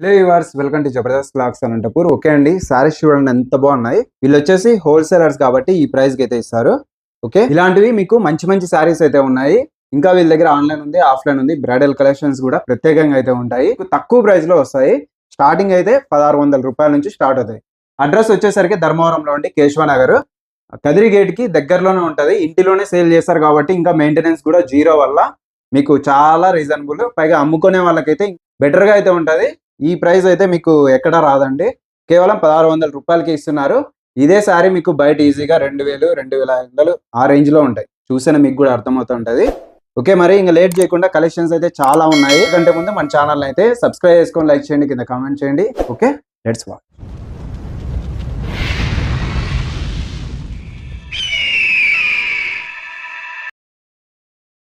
Hello viewers welcome to Jabardasth clothes Anantapur okay అండి సారీస్ చూడండి ఎంత బాగున్నాయి. వీళ్ళు వచ్చేసి హోల్సేలర్స్ కాబట్టి ఈ ప్రైస్కి అయితే ఇస్తారు. ఓకే ఇలాంటివి మీకు మంచి మంచి సారీస్ అయితే ఉన్నాయి. ఇంకా వీళ్ళ దగ్గర ఆన్లైన్ ఉంది ఆఫ్లైన్ ఉంది బ్రైడల్ కలెక్షన్స్ కూడా ప్రత్యేకంగా అయితే ఉంటాయి. తక్కువ ప్రైస్లో వస్తాయి. స్టార్టింగ్ అయితే పదహారు వందల రూపాయల నుంచి స్టార్ట్ అవుతాయి. అడ్రస్ వచ్చేసరికి ధర్మవరంలో ఉండి కేశవనగర్. కదిరి గేట్కి దగ్గరలోనే ఉంటది. ఇంటిలోనే సేల్ చేస్తారు కాబట్టి ఇంకా మెయింటెనెన్స్ కూడా జీరో వల్ల మీకు చాలా రీజనబుల్ పైగా అమ్ముకునే వాళ్ళకైతే బెటర్గా అయితే ఉంటది. ఈ ప్రైస్ అయితే మీకు ఎక్కడ రాదండి. కేవలం పదహారు వందల రూపాయలకి ఇస్తున్నారు. ఇదే సారీ మీకు బయట ఈజీగా రెండు వేలు రెండు వేల ఐదు వందలు ఆ రేంజ్లో ఉంటాయి. చూసిన మీకు కూడా అర్థమవుతుంటది. ఓకే మరి ఇంకా లేట్ చేయకుండా కలెక్షన్స్ అయితే చాలా ఉన్నాయి. కంటే ముందు మన ఛానల్ అయితే సబ్స్క్రైబ్ చేసుకొని లైక్ చేయండి కింద కామెంట్ చేయండి. Okay let's watch.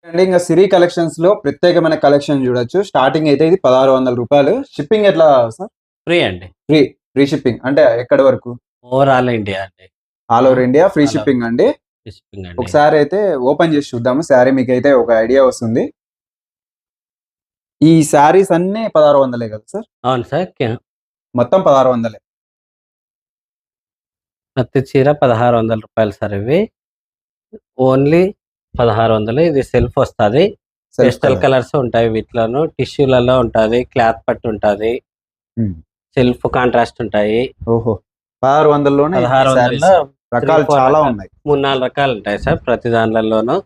అండి ఇంకా సిరి కలెక్షన్స్లో ప్రత్యేకమైన కలెక్షన్ చూడొచ్చు. స్టార్టింగ్ అయితే ఇది పదహారు వందల రూపాయలు. షిప్పింగ్ ఎట్లా సార్ ఫ్రీ అండి. ఫ్రీ ఫ్రీ షిప్పింగ్ అంటే ఎక్కడి వరకు? ఓవరాల్ ఇండియా అండి. All over India free. Shipping అండి. షిప్పింగ్ అండి. ఒకసారి అయితే ఓపెన్ చేసి చూద్దాము. శారీ మీకు అయితే ఒక ఐడియా వస్తుంది. ఈ శారీస్ అన్ని పదహారు వందలే కదా సార్ అవును సార్ మొత్తం పదహారు వందలే. ప్రతి చీర పదహారు వందల రూపాయలు సార్ ఇవి. ఓన్లీ పదహారు వందలు. ఇది సెల్ఫ్ వస్తుంది. పేస్టల్. కలర్స్ ఉంటాయి వీటిలోను. టిష్యూలలో ఉంటుంది. క్లాత్ పట్టు ఉంటుంది. Hmm. సెల్ఫ్ కాంట్రాస్ట్ ఉంటాయి. ఓహో. పదహారు వందల్లోనే. వందల్లో రకాలు చాలా. ఉన్నాయి. మూడు నాలుగు రకాలు ఉంటాయి సార్ ప్రతి దానిలోనూ.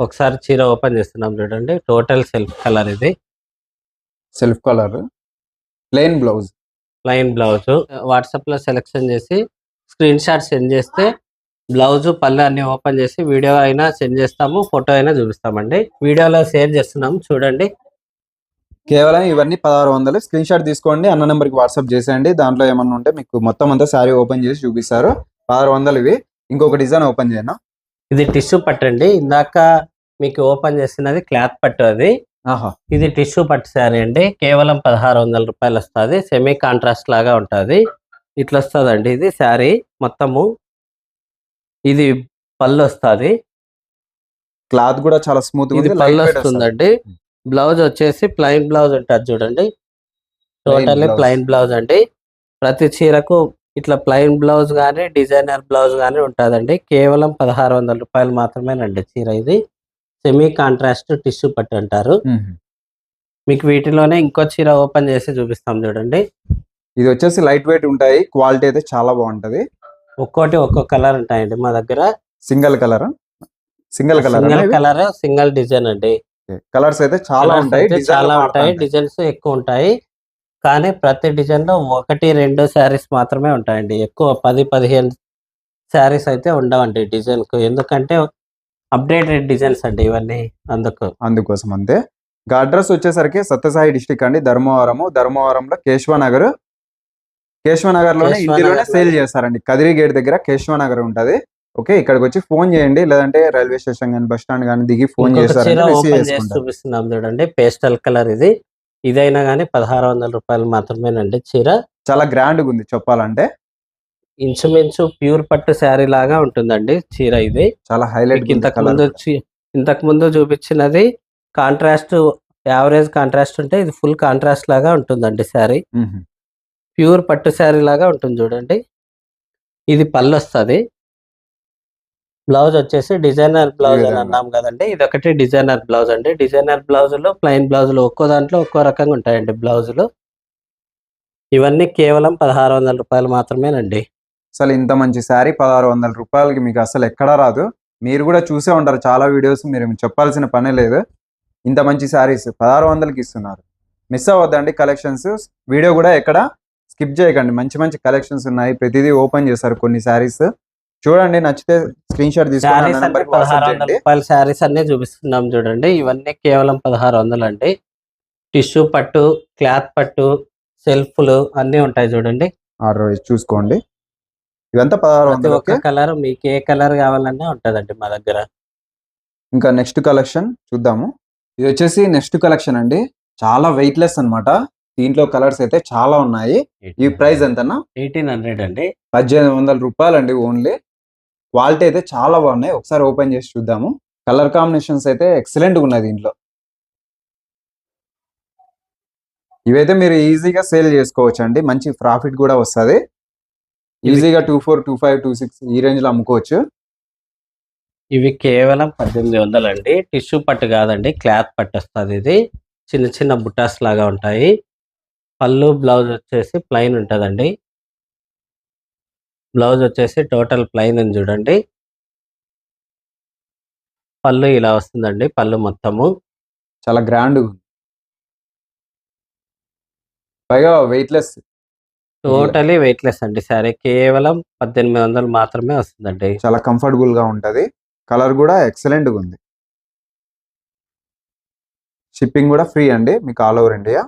ఒకసారి చీర ఓపెన్ చేస్తున్నాం చూడండి. టోటల్ సెల్ఫ్ కలర్ ఇది. Self colour. Plain blouse. Plain blouse. వాట్సాప్లో సెలెక్షన్ చేసి స్క్రీన్ షాట్ సెండ్ చేస్తే బ్లౌజ్ పళ్ళు అన్ని ఓపెన్ చేసి వీడియో అయినా సెండ్ చేస్తాము ఫోటో అయినా చూపిస్తామండి. వీడియోలో షేర్ చేస్తున్నాము చూడండి. కేవలం ఇవన్నీ పదహారు వందలు. స్క్రీన్ షాట్ తీసుకోండి అన్న నెంబర్కి వాట్సాప్ చేసేయండి. దాంట్లో ఏమన్నా ఉంటే మీకు మొత్తం అంతా శారీ ఓపెన్ చేసి చూపిస్తారు. పదహారు వందలు ఇవి. ఇంకొక డిజైన్ ఓపెన్ చేయనా ఇది టిష్యూ పట్టు అండి. ఇందాక మీకు ఓపెన్ చేసినది క్లాత్ పట్టు అది. ఆహా. ఇది టిష్యూ పట్టు శారీ అండి. కేవలం పదహారు వందల రూపాయలు వస్తుంది సెమీ కాంట్రాస్ట్ లాగా ఉంటుంది. ఇట్లా వస్తుందండి ఇది శారీ మొత్తము. ఇది పళ్ళు వస్తుంది క్లాత్ కూడా చాలా స్మూత్ ఇది పళ్ళు వస్తుందండి బ్లౌజ్ వచ్చేసి ప్లెయిన్ బ్లౌజ్ ఉంటుంది చూడండి. టోటల్లీ. ప్లెయిన్ బ్లౌజ్ అండి. ప్రతి చీరకు ఇట్లా ప్లెయిన్ బ్లౌజ్ కానీ డిజైనర్ బ్లౌజ్ కానీ ఉంటుందండి. కేవలం పదహారు వందల రూపాయలు మాత్రమేనండి చీర ఇది. సెమీ కాంట్రాస్ట్ టిష్యూ పట్టు అంటారు. మీకు వీటిలోనే ఇంకో చీర ఓపెన్ చేసి చూపిస్తాం చూడండి. ఇది వచ్చేసి లైట్ వెయిట్ ఉంటాయి. క్వాలిటీ అయితే చాలా బాగుంటది. ఒక్కోటి ఒక్కో కలర్ ఉంటాయండి. మా దగ్గర single colour? Single colour? Single colour single design అండి. కలర్స్ అయితే చాలా ఉంటాయి చాలా ఉంటాయి. డిజైన్స్ ఎక్కువ ఉంటాయి. కానీ ప్రతి డిజైన్లో ఒకటి రెండు శారీస్ మాత్రమే ఉంటాయండి. ఎక్కువ పది పదిహేను శారీస్ అయితే ఉండవండి డిజైన్కు ఎందుకంటే అప్డేటెడ్ డిజైన్స్ అండి ఇవన్నీ అందుకు. అందుకోసం అంతే. ఇంకా అడ్రస్ వచ్చేసరికి సత్యసాయి డిస్టిక్ అండి ధర్మవరము. ధర్మవరంలో కేశవనగర్ కేశవనగర్ లోనే కేశవనగర్. ఇంటిలోనే లోనే. సేల్ చేస్తారండి. కదిరి గేట్ దగ్గర కేశవనగర్ ఉంటది. ఓకే ఇక్కడికి వచ్చి ఫోన్ చేయండి. లేదంటే రైల్వే స్టేషన్ కానీ బస్ స్టాండ్ కానీ దిగి ఫోన్ ఇంకొక చీర చేస్తారంటే రిసీవ్ ఓపెన్ చేసి చేసుకుంటారు. చూపిస్తున్నాం చూడండి. పేస్టల్ కలర్ ఇది. ఇదైనా కానీ పదహారు వందల రూపాయలు మాత్రమేనండి చీర. చాలా గ్రాండ్గా ఉంది చెప్పాలంటే. ఇంచుమించు ప్యూర్ పట్టు శారీ లాగా ఉంటుందండి చీర ఇది. చాలా హైలైట్ ఇంతకు ముందు ఇంతకు ముందు చూపించినది కాంట్రాస్ట్ యావరేజ్ కాంట్రాస్ట్ ఉంటే ఇది ఫుల్ కాంట్రాస్ట్ లాగా ఉంటుందండి శారీ. ప్యూర్ పట్టు శారీ లాగా ఉంటుంది చూడండి. ఇది పళ్ళు వస్తుంది బ్లౌజ్ వచ్చేసి డిజైనర్ బ్లౌజ్ అని. అన్నాం కదండి. ఇది ఒకటి డిజైనర్ బ్లౌజ్ అండి. డిజైనర్ బ్లౌజులు ప్లెయిన్ బ్లౌజులు ఒక్కో దాంట్లో ఒక్కో రకంగా ఉంటాయండి బ్లౌజులు. ఇవన్నీ కేవలం పదహారు వందల రూపాయలు మాత్రమేనండి. అసలు ఇంత మంచి శారీ పదహారు వందల రూపాయలకి మీకు అసలు ఎక్కడా రాదు. మీరు కూడా చూసే ఉంటారు చాలా వీడియోస్ మీరు చెప్పాల్సిన పనే లేదు. ఇంత మంచి శారీస్ పదహారు వందలకి ఇస్తున్నారు. Miss అవ్వద్దండి collections. వీడియో కూడా ఎక్కడ స్కిప్ చేయకండి. మంచి మంచి కలెక్షన్స్ ఉన్నాయి. ప్రతిదీ ఓపెన్ చేస్తారు కొన్ని శారీస్. చూడండి నచ్చితే స్క్రీన్ షాట్ తీసుకొని శారీస్ అన్ని చూపిస్తున్నాం చూడండి. ఇవన్నీ కేవలం పదహారు వందలు అండి. టిష్యూ పట్టు క్లాత్ పట్టు సెల్ఫ్లు అన్ని ఉంటాయి చూడండి. ఆర్డర్ చూసుకోండి. ఇవంతా పదహారు వందలు ఒక్క కలర్ మీకు ఏ కలర్ కావాలన్నా ఉంటదండి మా దగ్గర. ఇంకా నెక్స్ట్ కలెక్షన్ చూద్దాము. ఇది వచ్చేసి నెక్స్ట్ కలెక్షన్ అండి. చాలా వెయిట్లెస్ అన్నమాట. దీంట్లో కలర్స్ అయితే చాలా ఉన్నాయి. ఈ ప్రైస్ ఎంతనా ఎయిటీన్ హండ్రెడ్ అండి. పద్దెనిమిది వందల రూపాయలు అండి ఓన్లీ. క్వాలిటీ అయితే చాలా బాగున్నాయి. ఒకసారి ఓపెన్ చేసి చూద్దాము. కలర్ కాంబినేషన్స్ అయితే ఎక్సలెంట్ ఉన్నాయి దీంట్లో. ఇవైతే మీరు ఈజీగా సేల్ చేసుకోవచ్చు అండి మంచి ప్రాఫిట్ కూడా వస్తుంది. ఈజీగా two four two five two six ఈ రేంజ్లో అమ్ముకోవచ్చు. ఇవి కేవలం పద్దెనిమిది వందలు అండి టిష్యూ పట్టు కాదండి. క్లాత్ పట్టు వస్తుంది ఇది. చిన్న చిన్న బుట్టాస్ లాగా ఉంటాయి. పళ్ళు బ్లౌజ్ వచ్చేసి ప్లెయిన్ ఉంటుందండి. బ్లౌజ్ వచ్చేసి టోటల్ ప్లెయిన్ అని చూడండి. పళ్ళు ఇలా వస్తుందండి పళ్ళు మొత్తము. చాలా గ్రాండ్ ఉంది. పైగా వెయిట్లెస్ టోటలీ వెయిట్లెస్ అండి సరే కేవలం పద్దెనిమిది వందలు మాత్రమే వస్తుందండి. చాలా కంఫర్టబుల్గా ఉంటది. కలర్ కూడా ఎక్సలెంట్ ఉంది. షిప్పింగ్ కూడా ఫ్రీ అండి మీకు ఆల్ ఓవర్ ఇండియా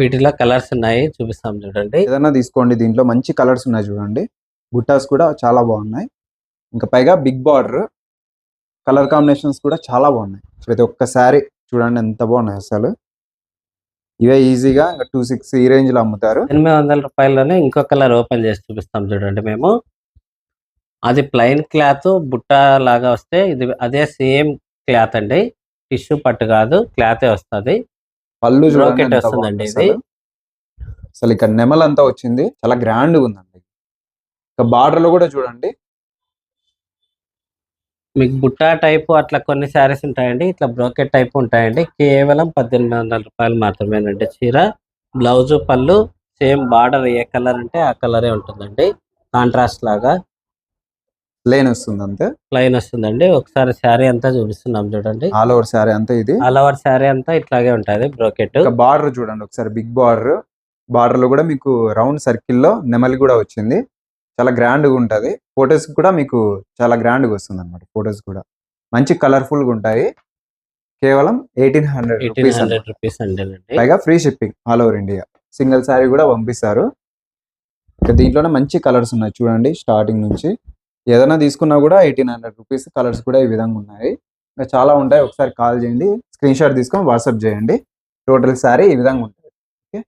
వీటిలో కలర్స్ ఉన్నాయి చూపిస్తాం చూడండి. ఏదైనా తీసుకోండి దీంట్లో మంచి కలర్స్ ఉన్నాయి చూడండి. బుట్టాస్ కూడా చాలా బాగున్నాయి. ఇంకా పైగా బిగ్ బార్డర్ కలర్ కాంబినేషన్స్ కూడా చాలా బాగున్నాయి. ప్రతి ఒక్క శారీ చూడండి ఎంత బాగున్నాయి అసలు. ఇవే ఈజీగా ఇంకా టూ సిక్స్ ఈ రేంజ్లో అమ్ముతారు. ఎనిమిది వందల రూపాయల్లోనే ఇంకో కలర్ ఓపెన్ చేసి చూపిస్తాం చూడండి మేము. అది ప్లెయిన్ క్లాత్ బుట్ట లాగా వస్తే ఇది అదే సేమ్ క్లాత్ అండి. టిష్యూ పట్టు కాదు క్లాతే వస్తుంది. పళ్ళు చూడండి వస్తుందండి ఇది. అసలు. అసలు ఇక్కడ నెమల్ అంతా వచ్చింది. చాలా గ్రాండ్ ఉందండి. ఇక బార్డర్లో కూడా చూడండి. మీకు బుట్ట టైపు అట్లా కొన్ని శారీస్ ఉంటాయండి. ఇట్లా బ్రోకెట్ టైప్ ఉంటాయండి. కేవలం పద్దెనిమిది వందల రూపాయలు మాత్రమేనండి చీర. బ్లౌజ్ పళ్ళు సేమ్ బార్డర్ ఏ కలర్ అంటే ఆ కలరే ఉంటుందండి. కాంట్రాస్ట్ లాగా. ప్లేన్ వస్తుంది అంతే? ప్లెయిన్ వస్తుందండి. ఒకసారి శారీ అంతా చూపిస్తున్నాం చూడండి. ఆల్ ఓవర్ శారీ అంతే ఇది? ఆల్ ఓవర్ శారీ అంతా ఇట్లాగే ఉంటుంది బ్రోకెట్. బార్డర్ చూడండి ఒకసారి బిగ్ బార్డర్. బార్డర్లో కూడా మీకు రౌండ్ సర్కిల్లో నెమలి కూడా వచ్చింది. చాలా గ్రాండ్గా ఉంటది. ఫొటోస్ కూడా మీకు చాలా గ్రాండ్గా వస్తుంది అనమాట ఫొటోస్ కూడా. మంచి కలర్ఫుల్గా ఉంటాయి. కేవలం ఎయిటీన్ హండ్రెడ్ రూపీస్ పైగా free shipping all over India single saree కూడా పంపిస్తారు. దీంట్లోనే మంచి కలర్స్ ఉన్నాయి చూడండి స్టార్టింగ్ నుంచి. ఏదైనా తీసుకున్నా కూడా ఎయిటీన్ హండ్రెడ్ రూపీస్ కలర్స్ కూడా ఈ విధంగా ఉన్నాయి. ఇంకా చాలా ఉంటాయి. ఒకసారి కాల్ చేయండి. స్క్రీన్ షాట్ తీసుకొని వాట్సాప్ చేయండి. టోటల్ శారీ ఈ విధంగా ఉంటుంది. ఓకే?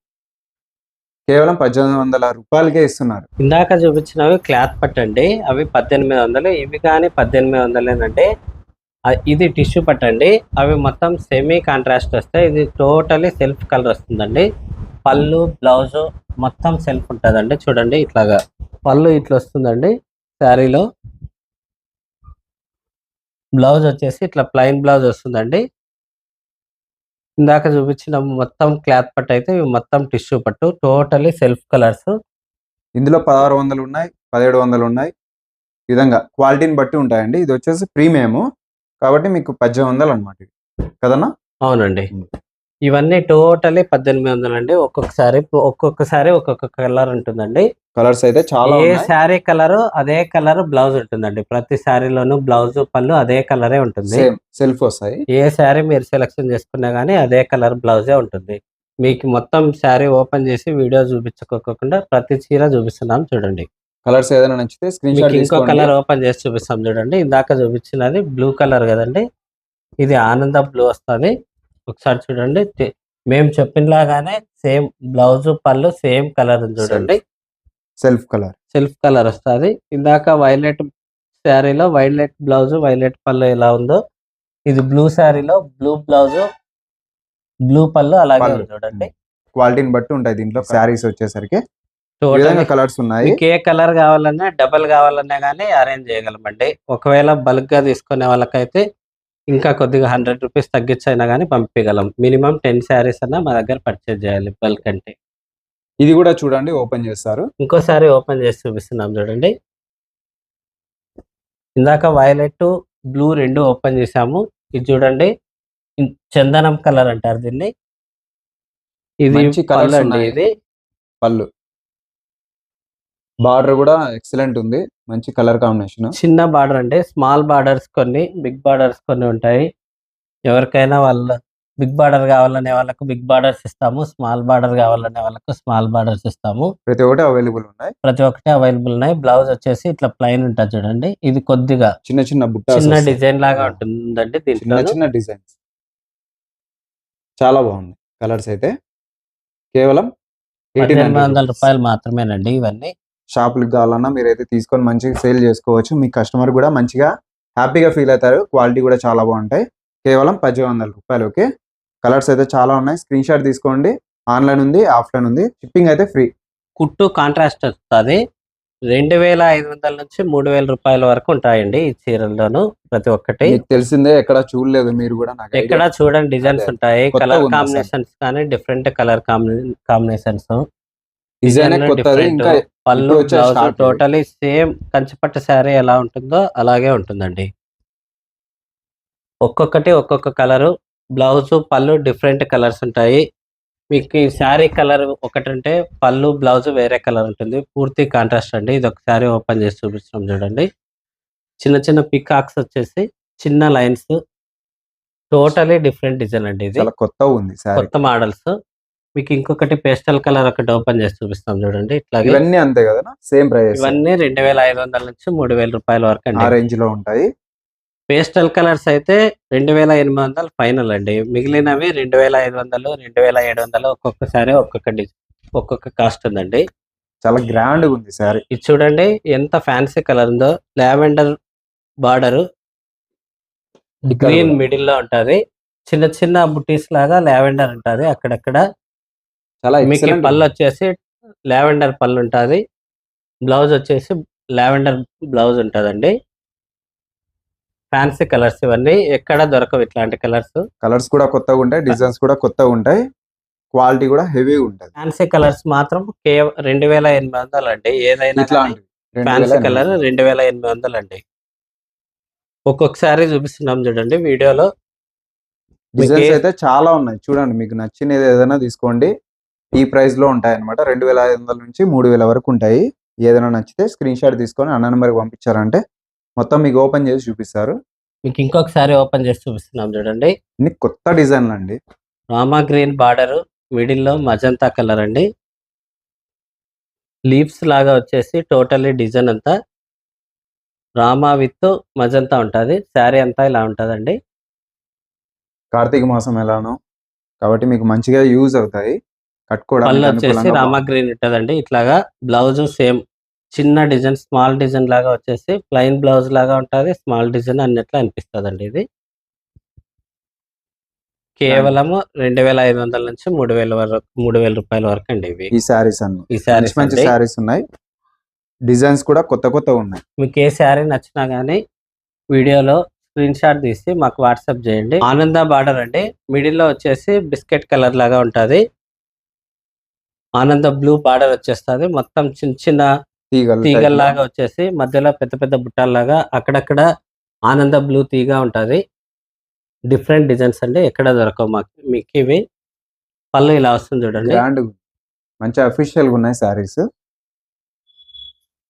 కేవలం పద్దెనిమిది వందల రూపాయలకే ఇస్తున్నారు. ఇందాక చూపించినవి క్లాత్ పట్టండి. అవి పద్దెనిమిది వందలు. ఇవి కానీ పద్దెనిమిది వందలేనంటే ఇది టిష్యూ పట్టండి. అవి మొత్తం సెమీ కాంట్రాస్ట్ వస్తాయి. ఇది టోటలీ సెల్ఫ్ కలర్ వస్తుందండి. పళ్ళు బ్లౌజు మొత్తం సెల్ఫ్ ఉంటుందండి. చూడండి ఇట్లాగా. పళ్ళు ఇట్లా వస్తుందండి. శారీలో బ్లౌజ్ వచ్చేసి ఇట్లా ప్లెయిన్ బ్లౌజ్ వస్తుందండి. ఇందాక చూపించిన మొత్తం క్లాత్ పట్టు అయితే ఇవి మొత్తం టిష్యూ పట్టు టోటలీ సెల్ఫ్ కలర్స్. ఇందులో పదహారు వందలు ఉన్నాయి పదిహేడు వందలు ఉన్నాయి. విధంగా క్వాలిటీని బట్టి ఉంటాయండి. ఇది వచ్చేసి ప్రీమియం కాబట్టి మీకు పద్దెనిమిది వందలు అనమాట కదన్నా? అవునండి. ఇవన్నీ టోటలీ పద్దెనిమిది వందలు అండి ఒక్కొక్కసారి ఒక్కొక్కసారి ఒక్కొక్క కలర్ ఉంటుందండి. కలర్స్ అయితే చాలా ఏ శారీ కలర్ అదే కలర్ బ్లౌజ్ ఉంటుందండి. ప్రతి శారీలోనూ బ్లౌజ్ పళ్ళు అదే కలరే ఉంటుంది. సెల్ఫ్ వస్తాయి. ఏ శారీ మీరు సెలెక్షన్ చేసుకున్నా గానీ అదే కలర్ బ్లౌజే ఉంటుంది. మీకు మొత్తం శారీ ఓపెన్ చేసి వీడియో చూపించుకోకుండా ప్రతి చీర చూపిస్తున్నాం చూడండి. కలర్స్ ఏదైనా నచ్చితే స్క్రీన్ షాట్ ఇంకో కలర్ ఓపెన్ చేసి చూపిస్తాం చూడండి. ఇందాక చూపించినది బ్లూ కలర్ కదండి. ఇది ఆనంద బ్లూ వస్తుంది. ఒకసారి చూడండి. మేము చెప్పినలాగానే సేమ్ బ్లౌజ్ పళ్ళు సేమ్ కలర్ చూడండి. Self colour. సెల్ఫ్ కలర్ వస్తుంది. ఇందాక వైలెట్ శారీలో వైలెట్ బ్లౌజ్ వైలెట్ పళ్ళు ఎలా ఉందో ఇది బ్లూ శారీలో బ్లూ బ్లౌజ్ బ్లూ పళ్ళు అలాగే. ఉంది చూడండి. క్వాలిటీని బట్టి ఉంటాయి దీంట్లో శారీస్ వచ్చేసరికి. కలర్స్ ఉన్నాయి. ఏ కలర్ కావాలన్నా డబల్ కావాలన్నా కానీ అరేంజ్ చేయగలమండి. ఒకవేళ బల్క్గా తీసుకునే వాళ్ళకైతే ఇంకా కొద్దిగా హండ్రెడ్ రూపీస్ తగ్గించైనా కానీ పంపించగలం మినిమం టెన్ శారీస్ అన్నా మా దగ్గర పర్చేజ్ చేయాలి బల్క్ అంటే. ఇది కూడా చూడండి ఓపెన్ చేస్తారు. ఇంకోసారి ఓపెన్ చేసి చూపిస్తున్నాం చూడండి. ఇందాక వైలెట్ బ్లూ రెండు ఓపెన్ చేసాము ఇది చూడండి చందనం కలర్ అంటారు దీన్ని. ఇది పళ్ళు అండి. ఇది. పళ్ళు. బార్డర్ కూడా ఎక్సలెంట్ ఉంది. మంచి కలర్ కాంబినేషన్. చిన్న బార్డర్ అంటే స్మాల్ బార్డర్స్ కొన్ని బిగ్ బార్డర్స్ కొన్ని ఉంటాయి. ఎవరికైనా వాళ్ళ బిగ్ బార్డర్ కావాలనే వాళ్ళకు బిగ్ బార్డర్స్ ఇస్తాము స్మాల్ బార్డర్ కావాలనే వాళ్ళకు స్మాల్ బార్డర్స్ ఇస్తాము. ప్రతి ఒక్కటి అవైలబుల్ ఉన్నాయి? ప్రతి ఒక్కటి అవైలబుల్ ఉన్నాయి. బ్లౌజ్ వచ్చేసి ఇట్లా ప్లెయిన్ ఉంటుంది చూడండి. ఇది కొద్దిగా చిన్న చిన్న చిన్న డిజైన్ లాగా ఉంటుందండి చిన్న దీంట్లో. చిన్న డిజైన్స్. చాలా బాగుంది కలర్స్ అయితే. కేవలం పద్దెనిమిది వందల రూపాయలు మాత్రమేనండి ఇవన్నీ. షాపులకు కావాలన్నా మీరైతే తీసుకొని మంచిగా సేల్ చేసుకోవచ్చు. మీ కస్టమర్ కూడా మంచిగా హ్యాపీగా ఫీల్ అవుతారు. క్వాలిటీ కూడా చాలా బాగుంటాయి. కేవలం పద్దెనిమిది వందల రూపాయలు ఓకే? కలర్స్ అయితే చాలా ఉన్నాయి. స్క్రీన్ షాట్ తీసుకోండి. ఆన్లైన్ ఉంది ఆఫ్లైన్ ఉంది. షిప్పింగ్ అయితే ఫ్రీ. కుట్టు కాంట్రాస్ట్ వస్తుంది. రెండు వేల ఐదు వందల నుంచి మూడు వేల రూపాయల వరకు ఉంటాయండి ఈ చీరల్లోను ప్రతి ఒక్కటి. మీకు తెలిసిందే ఎక్కడ చూడలేదు మీరు కూడా నాకు ఎక్కడ idea. చూడండి డిజైన్స్ అదే. ఉంటాయి. కొత్తగా కలర్ ఉంది. కాంబినేషన్స్ కానీ డిఫరెంట్ కలర్ కాంబినేషన్స్. డిజైన్ కొత్తది. ఇంకా పళ్ళు ఇప్పుడు వచ్చే బ్లౌజ్ start ఇవి. టోటలీ సేమ్ కంచిపట్టు శారీ ఎలా ఉంటుందో అలాగే ఉంటుందండి. ఒక్కొక్కటి ఒక్కొక్క కలరు. బ్లౌజ్ పళ్ళు డిఫరెంట్ కలర్స్ ఉంటాయి. మీకు ఈ శారీ కలర్ ఒకటి ఉంటే పళ్ళు బ్లౌజ్ వేరే కలర్ ఉంటుంది. పూర్తి కాంట్రాస్ట్ అండి. ఇది ఒక శారీ ఓపెన్ చేసి చూపిస్తున్నాం చూడండి. చిన్న చిన్న పికాక్స్ వచ్చేసి చిన్న లైన్స్. టోటలీ డిఫరెంట్ డిజైన్ అండి ఇది. చాలా కొత్తగా ఉంది కొత్త మోడల్స్. మీకు ఇంకొకటి పేస్టల్ కలర్ ఒకటి ఓపెన్ చేసి చూపిస్తాం చూడండి. ఇట్లాగే ఇవన్నీ అంతే కదా సేమ్ ప్రైస్. ఇవన్నీ రెండు వేల ఐదు వందల నుంచి మూడు వేల రూపాయల వరకు రేంజ్లో ఉంటాయి. పేస్టల్ కలర్స్ అయితే రెండు వేల ఎనిమిది వందలు ఫైనల్ అండి. మిగిలినవి రెండు వేల ఐదు వందలు రెండు వేల ఏడు వందలు ఒక్కొక్కసారి ఒక్కొక్క ఒక్కొక్క కాస్ట్ ఉందండి. చాలా గ్రాండ్ ఉంది సారీ. ఇది చూడండి ఎంత ఫ్యాన్సీ కలర్ ఉందో. లావెండర్ బార్డర్ గ్రీన్ మిడిల్లో ఉంటది. చిన్న చిన్న బుటీస్ లాగా లావెండర్ ఉంటది అక్కడక్కడ. చాలా మీకు excellent పళ్ళు. వచ్చేసి లావెండర్ పళ్ళు ఉంటుంది. బ్లౌజ్ వచ్చేసి లావెండర్ బ్లౌజ్ ఉంటుందండి. ఫ్యాన్సీ కలర్స్ ఇవన్నీ ఎక్కడ దొరకవు ఇట్లాంటి కలర్స్ కలర్స్ కూడా కొత్తగా ఉంటాయి డిజైన్స్ కూడా కొత్తగా ఉంటాయి. క్వాలిటీ కూడా హెవీ ఉంటది. ఫ్యాన్సీ కలర్స్ మాత్రం కేవలం రెండు వేల ఎనిమిది వందలు అండి. ఏదైనా ఫ్యాన్సీ కలర్. రెండు వేల ఎనిమిది వందలు. అండి. ఒక్కొక్కసారి చూపిస్తున్నాం చూడండి వీడియోలో. డిజైన్స్ అయితే చాలా ఉన్నాయి. చూడండి మీకు నచ్చినది ఏదైనా తీసుకోండి. ఈ ప్రైస్లో ఉంటాయి అనమాట రెండు వేల ఐదు వందల నుంచి మూడు వేల వరకు ఉంటాయి. ఏదైనా నచ్చితే స్క్రీన్ షాట్ తీసుకొని అన్న నెంబర్కి పంపించారంటే మొత్తం మీకు ఓపెన్ చేసి చూపిస్తారు. మీకు ఇంకొకసారి ఓపెన్ చేసి చూపిస్తున్నాం చూడండి. ఇన్ని కొత్త డిజైన్లు అండి. రామా గ్రీన్ బార్డర్ మిడిల్లో మజంతా కలర్ అండి. లీవ్స్ లాగా వచ్చేసి టోటల్లీ డిజైన్ అంతా. రామా విత్ మజంతా ఉంటుంది. శారీ అంతా ఇలా ఉంటుందండి. కార్తీక మాసం ఎలానో. కాబట్టి మీకు మంచిగా యూజ్ అవుతాయి. పళ్ళు కట్టుకోవడానికి వచ్చేసి రామా. గ్రీన్ ఉంటుందండి. ఇట్లాగా బ్లౌజ్ సేమ్ చిన్న డిజైన్ స్మాల్ డిజైన్ లాగా వచ్చేసి ప్లెయిన్ బ్లౌజ్ లాగా ఉంటుంది స్మాల్ డిజైన్ అన్నట్లు అనిపిస్తుంది ఇది. కేవలం రెండు వేల ఐదు వందల నుంచి మూడు వేల వరకు మూడు వేల రూపాయల వరకు అండి ఇవి. ఈ శారీస్ అన్ని. ఈ శారీస్ మంచి. శారీస్ ఉన్నాయి. డిజైన్స్ కూడా కొత్త కొత్త ఉన్నాయి. మీకు ఏ శారీ నచ్చినా కానీ వీడియోలో స్క్రీన్ షాట్ తీసి మాకు వాట్సాప్ చేయండి. ఆనంద బార్డర్ అండి. మిడిల్లో వచ్చేసి బిస్కెట్ కలర్ లాగా ఉంటది. ఆనంద బ్లూ బార్డర్ వచ్చేస్తుంది. మొత్తం చిన్న చిన్న. తీగల్లాగా వచ్చేసి మధ్యలో పెద్ద పెద్ద బుట్టాల్లాగా అక్కడక్కడ ఆనంద బ్లూ తీగ ఉంటది. డిఫరెంట్ డిజైన్స్ అండి. ఎక్కడ దొరకవు మాకు. మీకు ఇవి పళ్ళు ఇలా వస్తుంది చూడండి. గ్రాండ్ మంచి అఫీషియల్గా ఉన్నాయి శారీస్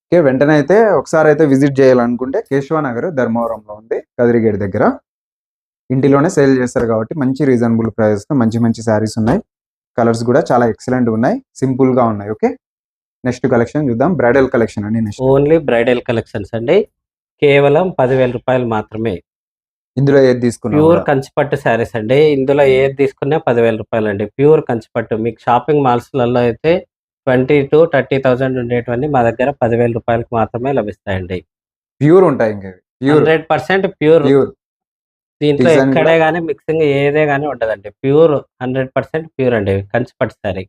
ఓకే వెంటనే అయితే ఒకసారి అయితే విజిట్ చేయాలనుకుంటే కేశవనగర్ ధర్మవరంలో ఉంది కదిరిగేట్ దగ్గర. ఇంటిలోనే సేల్ చేస్తారు కాబట్టి మంచి రీజనబుల్ ప్రైస్తో మంచి మంచి శారీస్ ఉన్నాయి. కలర్స్ కూడా చాలా ఎక్సలెంట్ ఉన్నాయి. సింపుల్గా ఉన్నాయి ఓకే? నెక్స్ట్ కలెక్షన్ చూద్దాం. బ్రైడల్ కలెక్షన్ అండి నెక్స్ట్. ఓన్లీ బ్రైడల్ కలెక్షన్స్ అండి. కేవలం పదివేల రూపాయలు మాత్రమే. ఇందులో ఏది తీసుకున్నాం ప్యూర్ కంచిపట్టు శారీస్ అండి. ఇందులో ఏది తీసుకున్నా పదివేల రూపాయలు అండి. ప్యూర్ కంచిపట్టు. మీకు షాపింగ్ మాల్స్లలో అయితే ట్వంటీ టు థర్టీ థౌసండ్ ఉండేటివన్నీ మా దగ్గర పదివేల రూపాయలకు మాత్రమే లభిస్తాయండి. ప్యూర్ ఉంటాయి ఇంకా pure. Hundred percent pure. Pure. దీంట్లో ఎక్కడే కూడా- కానీ మిక్సింగ్ ఏదే కానీ ఉండదండి. ప్యూర్ హండ్రెడ్ పర్సెంట్ ప్యూర్ అండి కంచిపట్టు శారీ.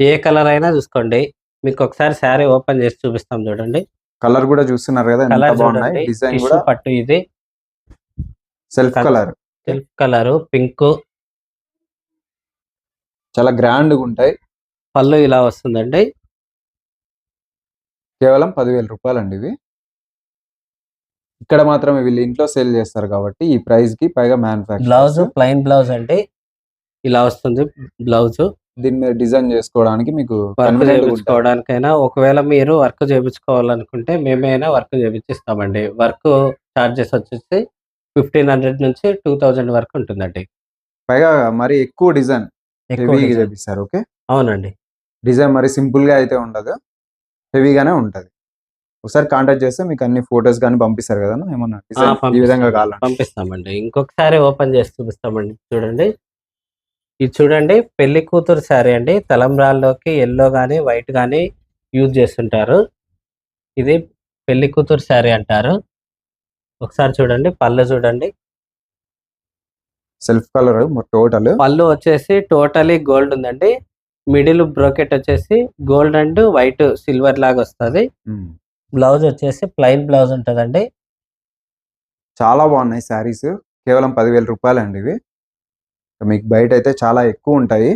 ఏ కలర్ అయినా చూసుకోండి. మీకు ఒకసారి శారీ ఓపెన్ చేసి చూపిస్తాం చూడండి. కలర్ కూడా చూస్తున్నారు కదా ఎంత కలర్ బాగున్నాయి. డిజైన్ కూడా పట్టు ఇది. Self. Colour. Silk colour pink. చాలా గ్రాండ్గా ఉంటాయి. పళ్ళు ఇలా వస్తుందండి. కేవలం పదివేల రూపాయలు అండి ఇవి. ఇక్కడ మాత్రమే వీళ్ళు ఇంట్లో సేల్ చేస్తారు కాబట్టి ఈ ప్రైస్కి పైగా బ్లౌజ్ మ్యానుఫాక్చర్ ప్లెయిన్ బ్లౌజ్ అండి ఇలా వస్తుంది బ్లౌజ్. దీని మీద డిజైన్ చేసుకోవడానికి మీకు వర్క్. చేయించుకోవడానికైనా ఒకవేళ మీరు వర్క్ చేయించుకోవాలనుకుంటే మేమైనా వర్క్ చేయించిస్తామండి. వర్క్ చార్జెస్ వచ్చేసి ఫిఫ్టీన్ హండ్రెడ్ నుంచి టూ థౌజండ్ వరకు ఉంటుందండి. పైగా మరి ఎక్కువ డిజైన్. చేపిస్తారు ఓకే? అవునండి. డిజైన్ మరి సింపుల్గా అయితే ఉండదు. హెవీగానే ఉంటది. ఒకసారి కాంటాక్ట్ చేస్తే మీకు అన్ని ఫొటోస్ కానీ పంపిస్తారు కదా ఏమన్నా ఈ. విధంగా కావాలంటే. పంపిస్తామండి. ఇంకొకసారి ఓపెన్ చేసి చూపిస్తామండి. చూడండి. ఇది చూడండి పెళ్ళి కూతురు శారీ అండి. తలంబ్రాల్లోకి ఎల్లో కానీ వైట్ కానీ యూజ్ చేస్తుంటారు. ఇది పెళ్ళి కూతురు శారీ అంటారు. ఒకసారి చూడండి పళ్ళు చూడండి. సెల్ఫ్ కలర్ టోటల్ పళ్ళు వచ్చేసి టోటలీ గోల్డ్ ఉందండి. మిడిల్ బ్రోకెట్ వచ్చేసి గోల్డ్ అండ్ వైట్ సిల్వర్ లాగా వస్తుంది. బ్లౌజ్ వచ్చేసి ప్లెయిన్ బ్లౌజ్ ఉంటుందండి. చాలా బాగున్నాయి శారీస్ కేవలం పదివేల రూపాయలు అండి ఇవి. మీకు బయట అయితే చాలా ఎక్కువ ఉంటాయి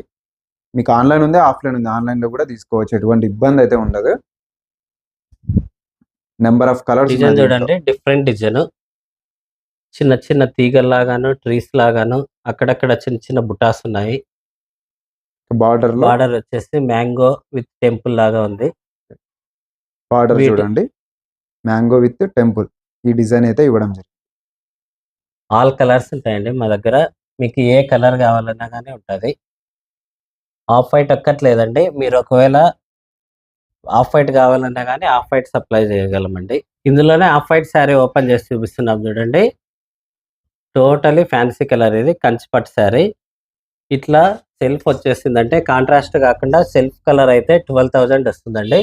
మీకు ఆన్లైన్ ఉంది ఆఫ్లైన్ ఉంది. ఆన్లైన్లో కూడా తీసుకోవచ్చు. ఎటువంటి ఇబ్బంది అయితే ఉండదు. నెంబర్ ఆఫ్ కలర్స్ డిజైన్ చూడండి. Different design. చిన్న చిన్న తీగల్ లాగాను ట్రీస్ లాగాను అక్కడక్కడ చిన్న చిన్న బుటాస్ ఉన్నాయి. బార్డర్లో? బార్డర్ వచ్చేసి మ్యాంగో విత్ టెంపుల్ లాగా ఉంది. బార్డర్ చూడండి. మ్యాంగో విత్ టెంపుల్ ఈ డిజైన్ అయితే ఇవ్వడం జరిగింది. ఆల్ కలర్స్ ఉంటాయండి మా దగ్గర. మీకు ఏ కలర్ కావాలన్నా కానీ ఉంటుంది. ఆఫ్ వైట్ ఒక్కట్లేదండి. మీరు ఒకవేళ ఆఫ్ వైట్ కావాలన్నా కానీ ఆఫ్ వైట్ సప్లై చేయగలమండి. ఇందులోనే ఆఫ్ వైట్ శారీ ఓపెన్ చేసి చూపిస్తున్నాం చూడండి. టోటలీ ఫ్యాన్సీ కలర్ ఇది కంచిపట్టు శారీ. ఇట్లా సెల్ఫ్ వచ్చేసిందంటే కాంట్రాస్ట్ కాకుండా సెల్ఫ్ కలర్ అయితే ట్వెల్వ్ థౌజండ్ వస్తుందండి.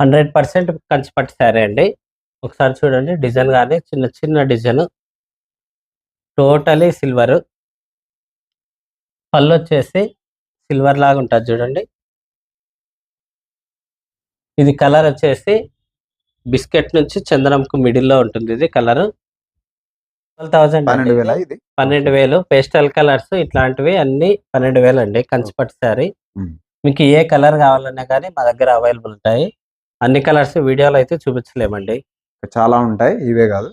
హండ్రెడ్ పర్సెంట్ కంచిపట్టు శారీ అండి. ఒకసారి చూడండి డిజైన్ కానీ చిన్న చిన్న డిజైన్. Totally silver. పళ్ళు వచ్చేసి సిల్వర్ లాగా ఉంటుంది చూడండి. ఇది కలర్ వచ్చేసి బిస్కెట్ నుంచి చందనంకు మిడిల్లో ఉంటుంది ఇది కలర్. థౌసండ్ పన్నెండు వేల ఇది? పన్నెండు వేలు. పేస్టల్ కలర్స్ ఇట్లాంటివి అన్ని పన్నెండు వేలు అండి కంచిపట్టు శారీ. మ్మ్. మీకు ఏ కలర్ కావాలన్నా కానీ మా దగ్గర అవైలబుల్ ఉంటాయి. అన్ని కలర్స్ వీడియోలో అయితే చూపించలేమండి. చాలా ఉంటాయి ఇవే కాదు.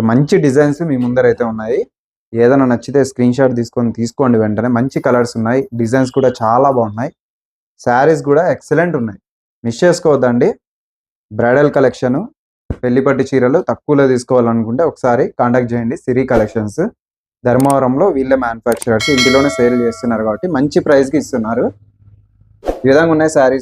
మంచి డిజైన్స్ మీ ముందర అయితే ఉన్నాయి. ఏదైనా నచ్చితే స్క్రీన్ షాట్ తీసుకొని తీసుకోండి వెంటనే. మంచి కలర్స్ ఉన్నాయి. డిజైన్స్ కూడా చాలా బాగున్నాయి. శారీస్ కూడా ఎక్సలెంట్ ఉన్నాయి. మిస్ చేసుకోవద్దండి. బ్రైడల్ కలెక్షన్ పెళ్ళిపట్టి చీరలు తక్కువలో తీసుకోవాలనుకుంటే ఒకసారి కాంటాక్ట్ చేయండి. సిరి కలెక్షన్స్. ధర్మవరంలో వీళ్ళే మ్యానుఫ్యాక్చరర్స్. ఇంటిలోనే సేల్ చేస్తున్నారు కాబట్టి మంచి ప్రైస్కి ఇస్తున్నారు. ఈ విధంగా ఉన్నాయి శారీస్.